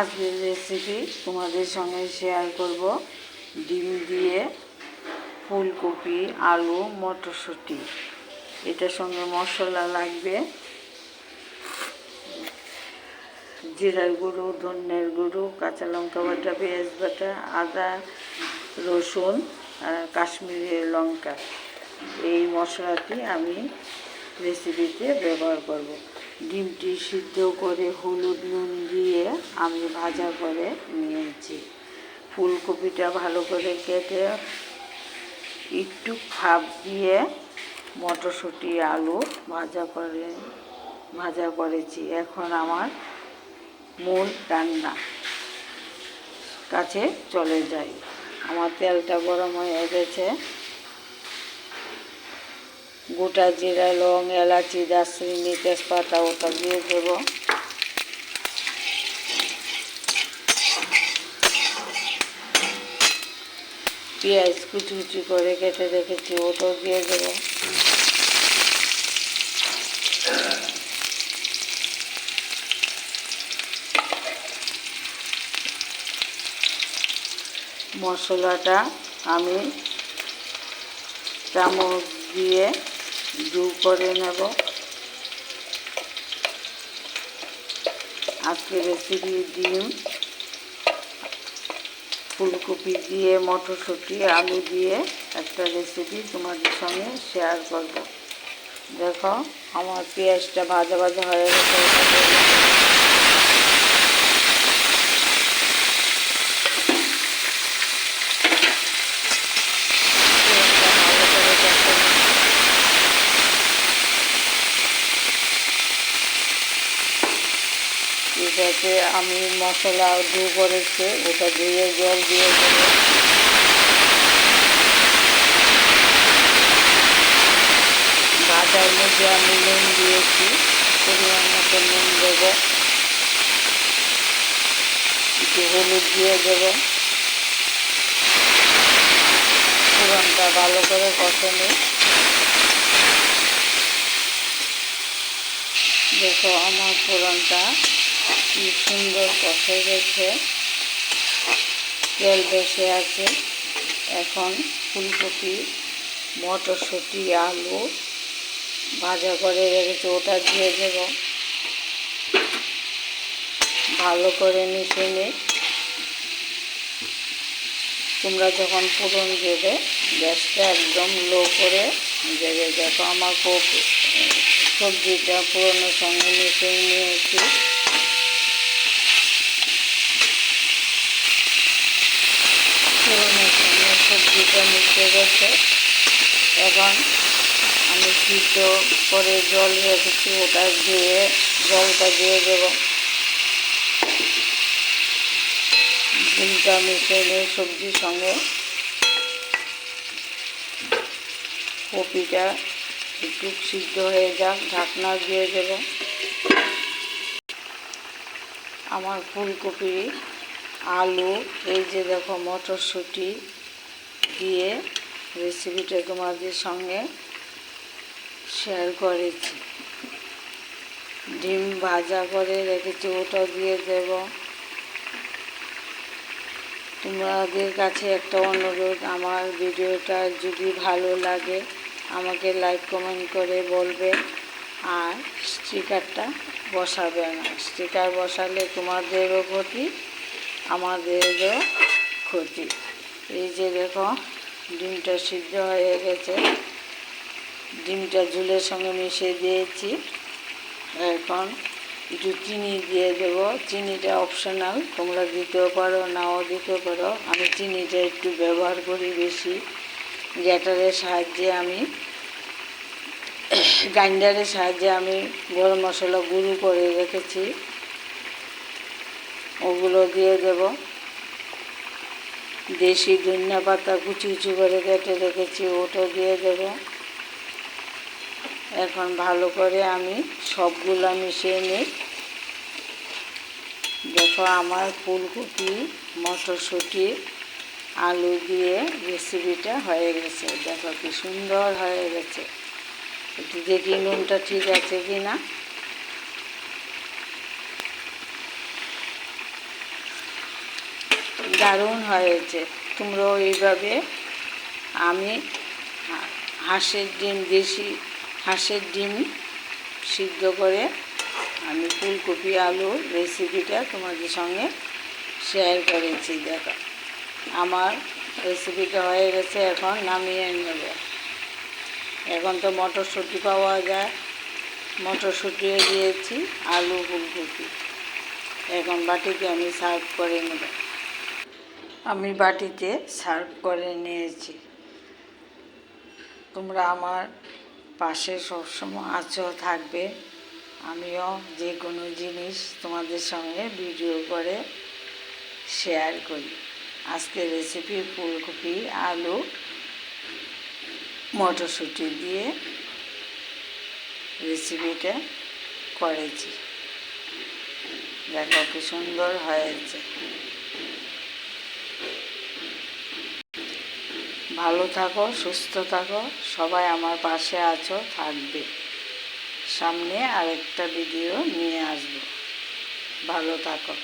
আজকের রেসিপি তোমাদের সঙ্গে শেয়ার করব। ডিম দিয়ে ফুলকপি, আলু, মটরশুঁটি। এটার সঙ্গে মশলা লাগবে। জিরার গুঁড়ো ধনের গুঁড়ো, কাঁচা লঙ্কা বাটা, পেঁয়াজ বাটা, আদা, রসুন কাশ্মীরি লঙ্কা। এই মশলাটি আমি রেসিপিতে ব্যবহার করব। ডিমটি সিদ্ধ করে হলুদ নুন দিয়ে আমি ভাজা করে নিয়েছি। ফুলকপিটা ভালো করে কেটে একটু খাপ দিয়ে মটরশুঁটি, আলু ভাজা করে, ভাজা করেছি। এখন আমার মূল রান্না কাছে চলে যাই। আমার তেলটা গরম হয়ে গেছে। গোটা জিরা, লং, এলাচি, দারচিনি, তেজপাতা ওটা দিয়ে দেব। পেঁয়াজ কুচি কুচি করে কেটে রেখেছি, ওটাও দিয়ে দেবো। মশলাটা আমি চামচ দিয়ে দু করে নেব। আজকে রেসিপি ডিম, ফুলকপি দিয়ে, মটরশুঁটি, আলু দিয়ে একটা রেসিপি তোমাদের সঙ্গে শেয়ার করব। দেখো, আমার পেঁয়াজটা ভাজা ভাজা হয়ে গেছে ওটা দিয়ে দেব। পেঁয়াজটা ভালো করে দেখো এটাতে আমি মশলা দু করেছি ওটা ধুয়ে জল দিয়ে দেবো। ভাজার মধ্যে আমি নুন দিয়েছি, পরিমাণ মতো নুন দেবো। একটু হলুদ দিয়ে দেবো। ফোড়নটা ভালো করে কষানো দেখো আমার ফোড়নটা কি সুন্দর কষে গেছে। তেল বেশি আছে। এখন ফুলকপি, মটরশুঁটি, আলু ভাজা করে রেখেছি, ওটা দিয়ে দেব। ভালো করে মিশিয়ে নিই। তোমরা যখন ফোড়ন দেবে, গ্যাসটা একদম লো করে দেবে। দেখো আমার খুব সবজিটা পুরোনোর সঙ্গে মিশিয়ে নিয়েছি পুরোনোর সঙ্গে সবজিটা মিশে গেছে। এখন আমি সিদ্ধ করে জল রেখেছি ওটা দিয়ে জলটা দিয়ে দেবো। ডিমটা মিশিয়ে নিয়ে সবজির সঙ্গে কপিটা একটু সিদ্ধ হয়ে যাক, ঢাকনা দিয়ে দেব। আমার ফুলকপি, আলু, এই যে দেখো মটরশুঁটি দিয়ে রেসিপিটা তোমাদের সঙ্গে শেয়ার করেছি। ডিম ভাজা করে রেখেছি ওটাও দিয়ে দেব। তোমাদের কাছে একটা অনুরোধ, আমার ভিডিওটা যদি ভালো লাগে, আমাকে লাইক কমেন্ট করে বলবে। আর স্টিকারটা বসাবে না। স্টিকার বসালে তোমাদেরও ক্ষতি, আমাদেরও ক্ষতি। এই যে দেখো, ডিমটা সিদ্ধ হয়ে গেছে। ডিমটা ঝুলের সঙ্গে মিশিয়ে দিয়েছি। এখন একটু চিনি দিয়ে দেবো। চিনিটা অপশনাল তোমরা দিতেও পারো, নাও দিতে পারো। আমি চিনিটা একটু ব্যবহার করি বেশি। গ্যাটারের সাহায্যে আমি, গ্রাইন্ডারের সাহায্যে আমি গরম মশলা গুঁড়ো করে রেখেছি। ওগুলো দিয়ে দেব। দেশি ধনিয়া পাতা কুচি কুচি করে কেটে রেখেছি, ওটা দিয়ে দেব। এখন ভালো করে আমি সবগুলো মিশিয়ে নিই। দেখো আমার ফুলকপি, মটরশুঁটি, আলু দিয়ে রেসিপিটা হয়ে গেছে। দেখো কি সুন্দর হয়ে গেছে। একটু দেখি নুনটা ঠিক আছে কি না দারুণ হয়েছে। তোমরাও এইভাবে। আমি হাঁসের ডিম, দেশি হাঁসের ডিম সিদ্ধ করে আমি ফুলকপি আলুর রেসিপিটা তোমাদের সঙ্গে শেয়ার করেছি। দেখো, আমার রেসিপিটা হয়ে গেছে, এখন নামিয়ে নেবে। এখন তো মটরশুঁটি পাওয়া যায়। মটরশুঁটিও দিয়েছি, আলু, ফুলকপি। এখন বাটিতে আমি সার্ভ করে নেব। আমি বাটিতে সার্ভ করে নিয়েছি। তোমরা আমার পাশে সবসময় আছো, থাকবে। আমিও যে কোনো জিনিস তোমাদের সঙ্গে ভিডিও করে শেয়ার করি। আজকে রেসিপি ফুলকপি, আলু, মটরশুঁটি দিয়ে রেসিপিটা করেছি। দেখো কি সুন্দর হয়েছে। ভালো থাকো, সুস্থ থাকো, সবাই আমার পাশে আছো, থাকবে। সামনে আরেকটা ভিডিও নিয়ে আসব। ভালো থাকো।